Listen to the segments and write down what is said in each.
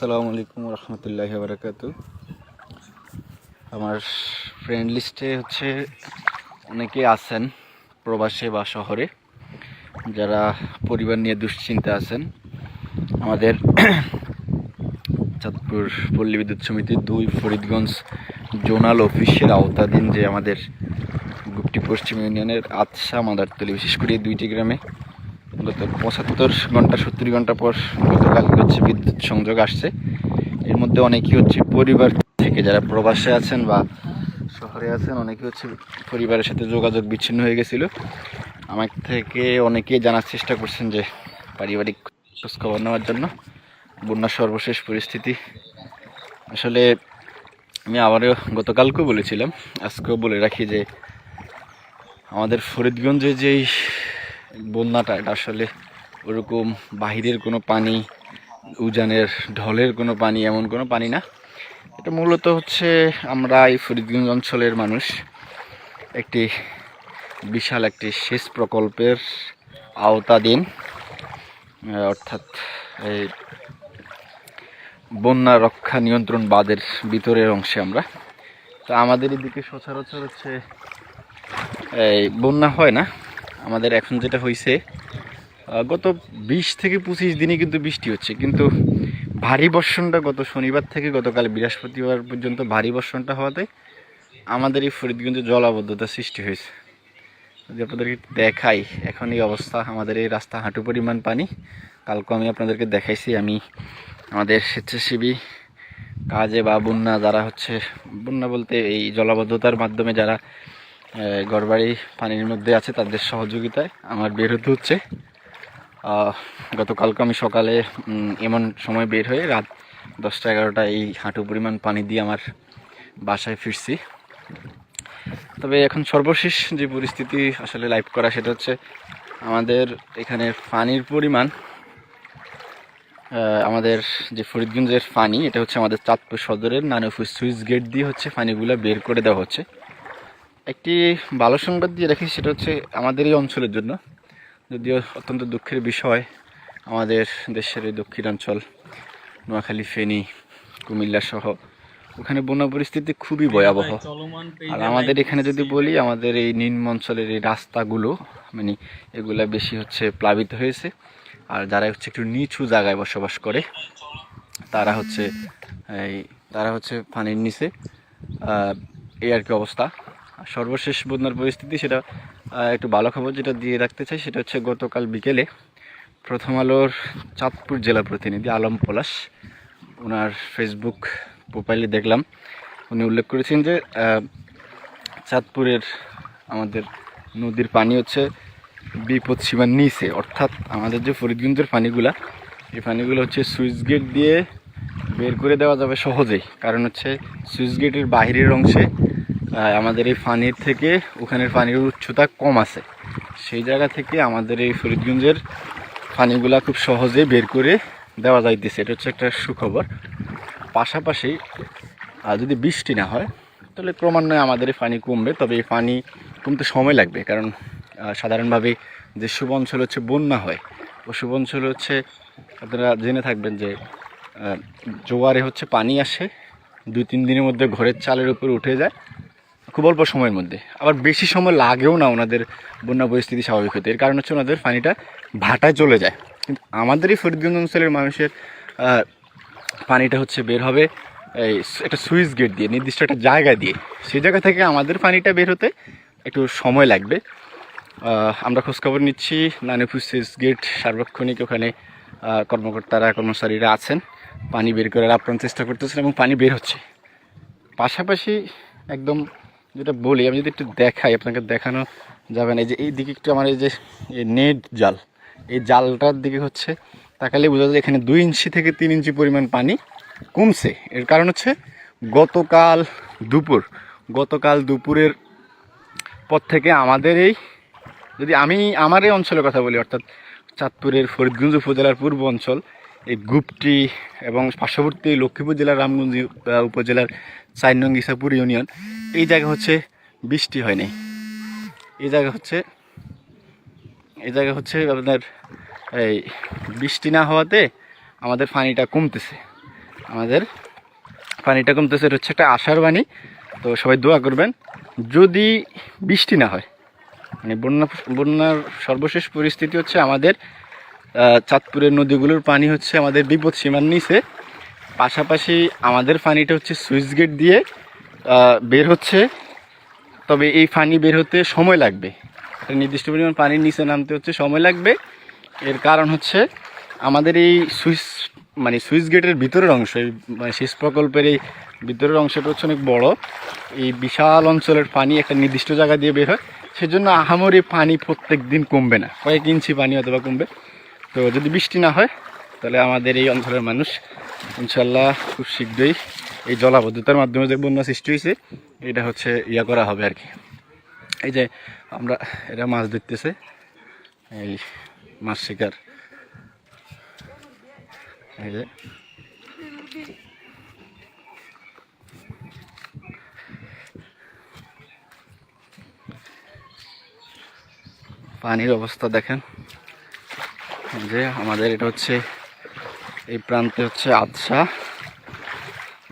আসসালামু আলাইকুম রহমতুল্লাহ বারাকাতু। আমার ফ্রেন্ড লিস্টে হচ্ছে অনেকে আছেন প্রবাসে বা শহরে, যারা পরিবার নিয়ে দুশ্চিন্তা আছেন। আমাদের চাঁদপুর পল্লী বিদ্যুৎ সমিতি দুই ফরিদগঞ্জ জোনাল অফিসের আওতাধীন যে আমাদের গুপ্তি পশ্চিম ইউনিয়নের আতসা মাদারতলি, বিশেষ করে দুইটি গ্রামে গত পঁচাত্তর ঘণ্টা, সত্তর ঘণ্টা পর গতকাল হচ্ছে বিদ্যুৎ সংযোগ আসছে। এর মধ্যে অনেকেই হচ্ছে পরিবার থেকে যারা প্রবাসে আছেন বা শহরে আছেন অনেকে হচ্ছে পরিবারের সাথে যোগাযোগ বিচ্ছিন্ন হয়ে গেছিল। আমার থেকে অনেকেই জানার চেষ্টা করছেন যে পারিবারিক খোঁজখবর নেওয়ার জন্য। বন্যার সর্বশেষ পরিস্থিতি। আসলে আমি আবারও গতকালকেও বলেছিলাম, আজকেও বলে রাখি যে আমাদের ফরিদগঞ্জে যেই বন্যাটা, এটা আসলে ওরকম বাহিরের কোনো পানি, উজানের ঢলের কোনো পানি, এমন কোনো পানি না। এটা মূলত হচ্ছে আমরা এই ফরিদগঞ্জ অঞ্চলের মানুষ। একটি বিশাল একটি সেচ প্রকল্পের আওতাধীন অর্থাৎ এই বন্যা রক্ষা নিয়ন্ত্রণ বাঁধের ভিতরের অংশে আমরা। তো আমাদের এদিকে সচরাচর হচ্ছে, এই বন্যা হয় না আমাদের এখন যেটা হয়েছে গত বিশ থেকে পঁচিশ দিনে কিন্তু বৃষ্টি হচ্ছে, কিন্তু ভারী বর্ষণটা গত শনিবার থেকে গতকাল বৃহস্পতিবার পর্যন্ত ভারী বর্ষণটা হওয়াতে আমাদের এই ফরিদগঞ্জে জলাবদ্ধতা সৃষ্টি হয়েছে। যদি আপনাদেরকে দেখাই এখন এই অবস্থা, আমাদের এই রাস্তা হাঁটু পরিমাণ পানি কালকে আমি আপনাদেরকে দেখাইছি আমি আমাদের স্বেচ্ছাসেবী কাজে বা বন্যা যারা হচ্ছে, বন্যা বলতে এই জলাবদ্ধতার মাধ্যমে যারা ঘরবাড়ি পানির মধ্যে আছে তাদের সহযোগিতায় আমার বের হতে হচ্ছে। গতকালকে আমি সকালে এমন সময় বের হয়ে রাত দশটা এগারোটা এই হাঁটু পরিমাণ পানি দিয়ে আমার বাসায় ফিরছি। তবে এখন সর্বশেষ যে পরিস্থিতি আসলে লাইভ করা সেটা হচ্ছে আমাদের এখানে পানির পরিমাণ আমাদের যে ফরিদগঞ্জের পানি, এটা হচ্ছে আমাদের চাঁদপুর সদরের নানুপুর সুইচ গেট দিয়ে হচ্ছে পানিগুলো বের করে দেওয়া হচ্ছে। একটি ভালো সংবাদ দিয়ে রাখি সেটা হচ্ছে আমাদের এই অঞ্চলের জন্য। যদিও অত্যন্ত দুঃখের বিষয় আমাদের দেশের এই দক্ষিণাঞ্চল নোয়াখালী ফেনী কুমিল্লা সহ ওখানে বন্যা পরিস্থিতি খুবই ভয়াবহ। আর আমাদের এখানে যদি বলি আমাদের এই নিম্ন অঞ্চলের এই রাস্তাগুলো মানে এগুলা বেশি হচ্ছে প্লাবিত হয়েছে। আর যারা হচ্ছে একটু নিচু জায়গায় বসবাস করে তারা হচ্ছে এই তারা হচ্ছে পানির নিচে এই আর কি অবস্থা। সর্বশেষ বন্যার পরিস্থিতি সেটা একটু ভালো খবর যেটা দিয়ে রাখতে চাই, সেটা হচ্ছে গতকাল বিকেলে প্রথম আলোর চাঁদপুর জেলা প্রতিনিধি আলম পলাশ ওনার ফেসবুক প্রোফাইলে দেখলাম। উনি উল্লেখ করেছেন যে চাঁদপুরের আমাদের নদীর পানি হচ্ছে বিপদ সীমার নিচে। অর্থাৎ আমাদের যে ফরিদগঞ্জের পানিগুলা, এই পানিগুলো হচ্ছে সুইচ গেট দিয়ে বের করে দেওয়া যাবে সহজেই। কারণ হচ্ছে সুইচ গেটের বাহিরের অংশে আমাদের এই পানির থেকে, ওখানের পানির উচ্চতা কম আছে। সেই জায়গা থেকে আমাদের এই ফরিদগঞ্জের পানিগুলা খুব সহজে বের করে দেওয়া যাইতেছে। এটা হচ্ছে একটা সুখবর। পাশাপাশি, আর যদি বৃষ্টি না হয়, তাহলে ক্রমান্বয়ে আমাদের এই পানি কমবে। তবে এই পানি কমতে সময় লাগবে, কারণ সাধারণভাবে যে শুভ অঞ্চল হচ্ছে বন্যা হয় ও শুভ অঞ্চল হচ্ছে আপনারা জেনে থাকবেন যে জোয়ারে হচ্ছে পানি আসে, দুই তিন দিনের মধ্যে ঘরের চালের উপর উঠে যায়। খুব অল্প সময়ের মধ্যে। আবার বেশি সময় লাগেও না ওনাদের বন্যা পরিস্থিতি স্বাভাবিক হতে। এর কারণ হচ্ছে ওনাদের পানিটা ভাটায় চলে যায়। কিন্তু আমাদের এই ফরিদগঞ্জ অঞ্চলের মানুষের পানিটা হচ্ছে বের হবে এই একটা সুইচ গেট দিয়ে, নির্দিষ্ট একটা জায়গা দিয়ে। সেই জায়গা থেকে আমাদের পানিটা বের হতে একটু সময় লাগবে। আমরা খোঁজখবর নিচ্ছি নানিপুর সুইচ গেট সার্বক্ষণিক ওখানে কর্মকর্তারা, কর্মচারীরা আছেন। পানি বের করার আপ্রাণ চেষ্টা করতেছেন এবং পানি বের হচ্ছে। পাশাপাশি একদম যেটা বলি, আমি যদি একটু দেখাই, আপনাকে দেখানো যাবে না। এই যে, এই দিকে একটু আমার এই যে নেট জাল, এই জালটার দিকে হচ্ছে, তাকালে বোঝা যায় এখানে দুই ইঞ্চি থেকে তিন ইঞ্চি পরিমাণ পানি কমছে। এর কারণ হচ্ছে, গতকাল দুপুর, গতকাল দুপুরের পর থেকে আমাদের এই, যদি আমি আমার এই অঞ্চলের কথা বলি, অর্থাৎ চাঁদপুরের ফরিদগঞ্জ উপজেলার পূর্ব অঞ্চল, এই গুপটি এবং পার্শ্ববর্তী লক্ষ্মীপুর জেলার রামগঞ্জ উপজেলার চার ইসাপুর ইউনিয়ন, এই জায়গা হচ্ছে বৃষ্টি হয়নি। এই জায়গা হচ্ছে, এই জায়গা হচ্ছে আপনার এই বৃষ্টি না হওয়াতে আমাদের পানিটা কমতেছে। আমাদের পানিটা কমতেছে, এটা হচ্ছে একটা আশার বাণী। তো সবাই দোয়া করবেন, যদি বৃষ্টি না হয় মানে বন্যা, বন্যার সর্বশেষ পরিস্থিতি হচ্ছে আমাদের চাঁদপুরের নদীগুলোর পানি হচ্ছে আমাদের বিপদ সীমার নিচে। পাশাপাশি আমাদের পানিটা হচ্ছে সুইচ গেট দিয়ে বের হচ্ছে। তবে এই পানি বের হতে সময় লাগবে। একটা নির্দিষ্ট পরিমাণ পানির নিচে নামতে হচ্ছে, সময় লাগবে। এর কারণ হচ্ছে আমাদের এই সুইচ মানে সুইচ গেটের ভিতরের অংশ, এই মানে সেচ প্রকল্পের এই ভিতরের অংশটা হচ্ছে অনেক বড়। এই বিশাল অঞ্চলের পানি একটা নির্দিষ্ট জায়গা দিয়ে বের হয়। সেজন্য আহামরি পানি প্রত্যেক দিন কমবে না। কয়েক ইঞ্চি পানি অথবা কমবে। তো যদি বৃষ্টি না হয়, তাহলে আমাদের এই অঞ্চলের মানুষ ইনশাল্লাহ খুব শীঘ্রই এই জলাবদ্ধতার মাধ্যমে যে বন্যা সৃষ্টি হয়েছে, এটা হচ্ছে ইয়া করা হবে আর কি। এই যে আমরা এরা মাছ ধরতেছে, এই মাছ শিকার। এই যে। পানির অবস্থা দেখেন। যে আমাদের এটা হচ্ছে এই প্রান্তে হচ্ছে আদশা,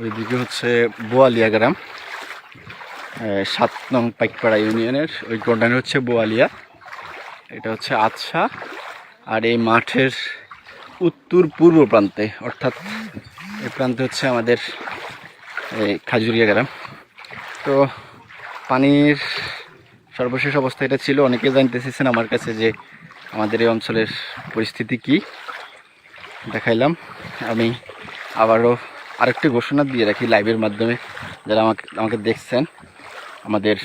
ওইদিকে হচ্ছে বোয়ালিয়া গ্রাম সাত নং পাইকপাড়া ইউনিয়নের, ওই কর্নারে হচ্ছে বোয়ালিয়া, এটা হচ্ছে আদশা, আর এই মাঠের উত্তর পূর্ব প্রান্তে, অর্থাৎ এই প্রান্তে হচ্ছে আমাদের এই খাজুরিয়া গ্রাম তো পানির সর্বশেষ অবস্থা এটা ছিল, অনেকে জানতে চেয়েছেন আমার কাছে যে আমাদের এই অঞ্চলের পরিস্থিতি কি। দেখাইলাম। আমি আবারও আরেকটি ঘোষণা দিয়ে রাখি লাইভের মাধ্যমে। যারা আমাকে আমাকে দেখছেন, আমাদের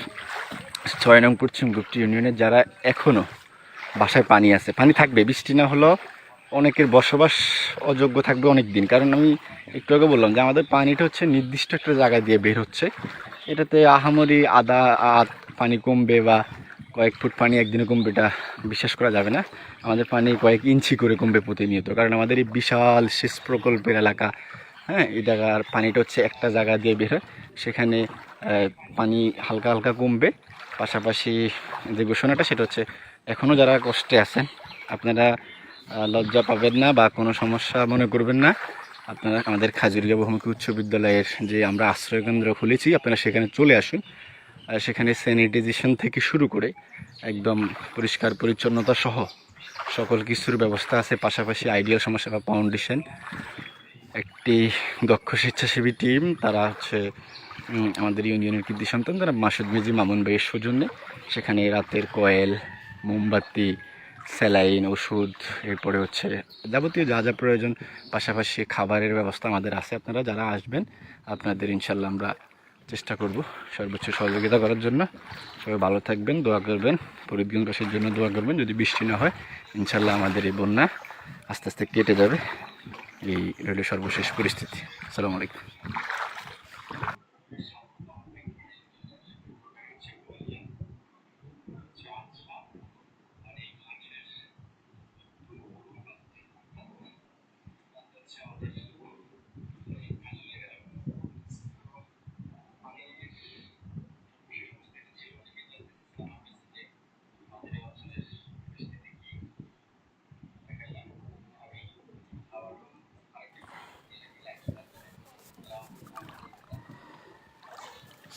ছয় নং পশ্চিম গুপ্তি ইউনিয়নের যারা এখনও বাসায় পানি আছে, পানি থাকবে, বৃষ্টি না হলো অনেকের বসবাস অযোগ্য থাকবে অনেক দিন কারণ আমি একটু আগে বললাম যে আমাদের পানিটা হচ্ছে নির্দিষ্ট একটা জায়গা দিয়ে বের হচ্ছে। এটাতে আহামরি আদা, আদ, পানি কমবে বা কয়েক ফুট পানি একদিনে কমবে, এটা বিশ্বাস করা যাবে না। আমাদের পানি কয়েক ইঞ্চি করে কমবে প্রতিনিয়ত, কারণ আমাদের এই বিশাল সেচ প্রকল্পের এলাকা হ্যাঁ এই জায়গার পানিটা হচ্ছে একটা জায়গা দিয়ে বের হয়, সেখানে পানি হালকা হালকা কমবে। পাশাপাশি যে ঘোষণাটা, সেটা হচ্ছে এখনও যারা কষ্টে আছেন, আপনারা লজ্জা পাবেন না বা কোনো সমস্যা মনে করবেন না। আপনারা আমাদের খাজুরিয়া বহুমুখী উচ্চ বিদ্যালয়ের যে আমরা আশ্রয়কেন্দ্র খুলেছি, আপনারা সেখানে চলে আসুন। সেখানে স্যানিটাইজেশন থেকে শুরু করে একদম পরিষ্কার পরিচ্ছন্নতা সহ সকল কিছুর ব্যবস্থা আছে, পাশাপাশি আইডিয়াল সমাজসেবা ফাউন্ডেশন একটি দক্ষ স্বেচ্ছাসেবী টিম তারা হচ্ছে আমাদের ইউনিয়নের কৃতি সন্তান, তারা মাসুদ মেজি মামুন ভাইয়ের সৌজন্যে সেখানে রাতের কয়েল মোমবাতি স্যালাইন ওষুধ, এরপরে হচ্ছে যাবতীয় যা যা প্রয়োজন, পাশাপাশি খাবারের ব্যবস্থা আমাদের আছে। আপনারা যারা আসবেন, আপনাদের ইনশাল্লাহ আমরা চেষ্টা করব সর্বোচ্চ সহযোগিতা করার জন্য। সবাই ভালো থাকবেন, দোয়া করবেন ফরিদগঞ্জবাসীর জন্য দোয়া করবেন। যদি বৃষ্টি না হয় ইনশাল্লাহ আমাদের এই বন্যা আস্তে আস্তে কেটে যাবে। এই রেলের সর্বশেষ পরিস্থিতি। আসসালামু আলাইকুম।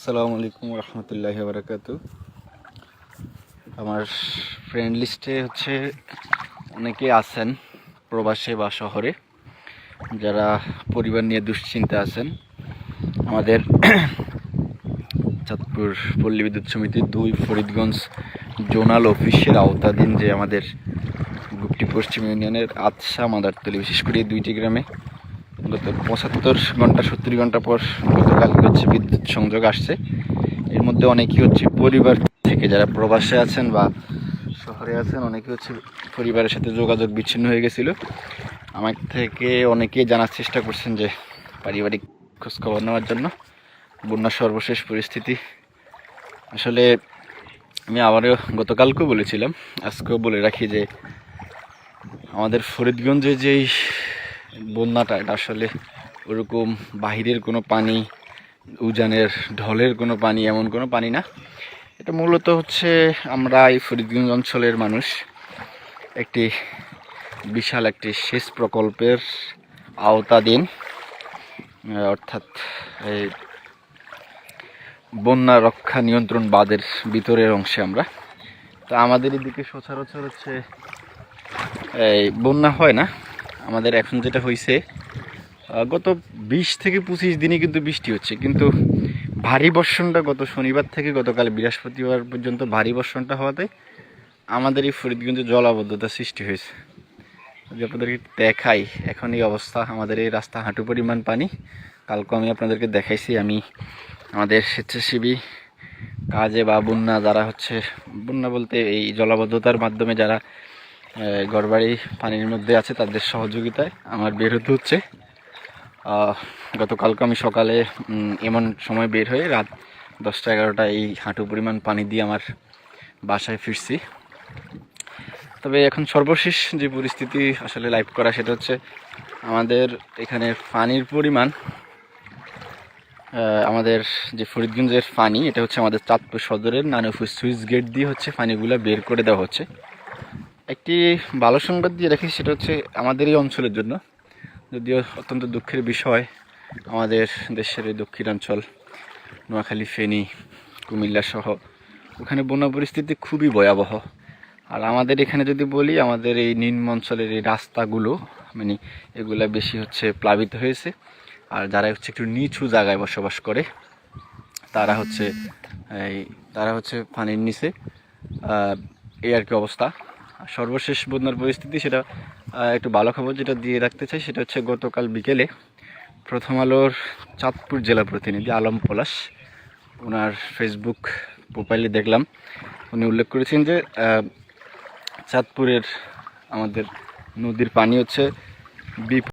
আসসালামু আলাইকুম রহমতুল্লাহি বারাকাতু। আমার ফ্রেন্ড লিস্টে হচ্ছে অনেকে আছেন প্রবাসে বা শহরে, যারা পরিবার নিয়ে দুশ্চিন্তা আছেন। আমাদের চাঁদপুর পল্লী বিদ্যুৎ সমিতি দুই ফরিদগঞ্জ জোনাল অফিসের আওতাধীন যে আমাদের গুপ্তি পশ্চিম ইউনিয়নের আতসা মাদারতলি, বিশেষ করে দুইটি গ্রামে গত পঁচাত্তর ঘণ্টা, সত্তর ঘণ্টা পর গতকাল হচ্ছে বিদ্যুৎ সংযোগ আসছে। এর মধ্যে অনেকেই হচ্ছে পরিবার থেকে যারা প্রবাসে আছেন বা শহরে আছেন অনেকে হচ্ছে পরিবারের সাথে যোগাযোগ বিচ্ছিন্ন হয়ে গেছিল। আমার থেকে অনেকেই জানার চেষ্টা করছেন যে পারিবারিক খোঁজখবর নেওয়ার জন্য। বন্যার সর্বশেষ পরিস্থিতি। আসলে আমি আবারও গতকালকেও বলেছিলাম, আজকেও বলে রাখি যে আমাদের ফরিদগঞ্জে যেই বন্যাটা, এটা আসলে ওরকম বাহিরের কোনো পানি, উজানের ঢলের কোনো পানি, এমন কোনো পানি না। এটা মূলত হচ্ছে আমরা এই ফরিদগঞ্জ অঞ্চলের মানুষ। একটি বিশাল একটি সেচ প্রকল্পের আওতাধীন অর্থাৎ এই বন্যা রক্ষা নিয়ন্ত্রণ বাঁধের ভিতরের অংশে আমরা। তো আমাদের এদিকে সচরাচর হচ্ছে এই বন্যা হয় না আমাদের এখন যেটা হয়েছে গত বিশ থেকে পঁচিশ দিনই কিন্তু বৃষ্টি হচ্ছে, কিন্তু ভারী বর্ষণটা গত শনিবার থেকে গতকাল বৃহস্পতিবার পর্যন্ত ভারী বর্ষণটা হওয়াতে আমাদের এই ফরিদগঞ্জে জলাবদ্ধতা সৃষ্টি হয়েছে। আপনাদেরকে দেখাই এখন এই অবস্থা, আমাদের এই রাস্তা হাঁটু পরিমাণ পানি, কালকে আমি আপনাদেরকে দেখাইছি, আমি আমাদের স্বেচ্ছাসেবী কাজে বা বন্যা যারা হচ্ছে, বন্যা বলতে এই জলাবদ্ধতার মাধ্যমে যারা ঘরবাড়ি পানির মধ্যে আছে তাদের সহযোগিতায়। আমার বের হতে হচ্ছে। গতকালকে আমি সকালে এমন সময় বের হয়ে রাত দশটা এগারোটা এই হাঁটু পরিমাণ পানি দিয়ে আমার বাসায় ফিরছি। তবে এখন সর্বশেষ যে পরিস্থিতি আসলে লাইভ করা, সেটা হচ্ছে আমাদের এখানে পানির পরিমাণ আমাদের যে ফরিদগঞ্জের পানি, এটা হচ্ছে আমাদের চাঁদপুর সদরের নানুপুর সুইচ গেট দিয়ে হচ্ছে পানিগুলো বের করে দেওয়া হচ্ছে। একটি ভালো সংবাদ দিয়ে রাখি, সেটা হচ্ছে আমাদের এই অঞ্চলের জন্য। যদিও অত্যন্ত দুঃখের বিষয়, আমাদের দেশের এই দক্ষিণাঞ্চল, নোয়াখালী, ফেনী, কুমিল্লা সহ, ওখানে বন্যা পরিস্থিতি খুবই ভয়াবহ। আর আমাদের এখানে যদি বলি, আমাদের এই নিম্ন অঞ্চলের এই রাস্তাগুলো মানে এগুলা বেশি হচ্ছে প্লাবিত হয়েছে। আর যারা হচ্ছে একটু নিচু জায়গায় বসবাস করে, তারা হচ্ছে, এই, তারা হচ্ছে পানির নিচে এই আর কি অবস্থা। সর্বশেষ বন্যার পরিস্থিতি সেটা একটু ভালো খবর যেটা দিয়ে রাখতে চাই সেটা হচ্ছে গতকাল বিকেলে প্রথম আলোর চাঁদপুর জেলা প্রতিনিধি আলম পলাশ ওনার ফেসবুক প্রোফাইলে দেখলাম। উনি উল্লেখ করেছেন যে চাঁদপুরের আমাদের নদীর পানি হচ্ছে বিপ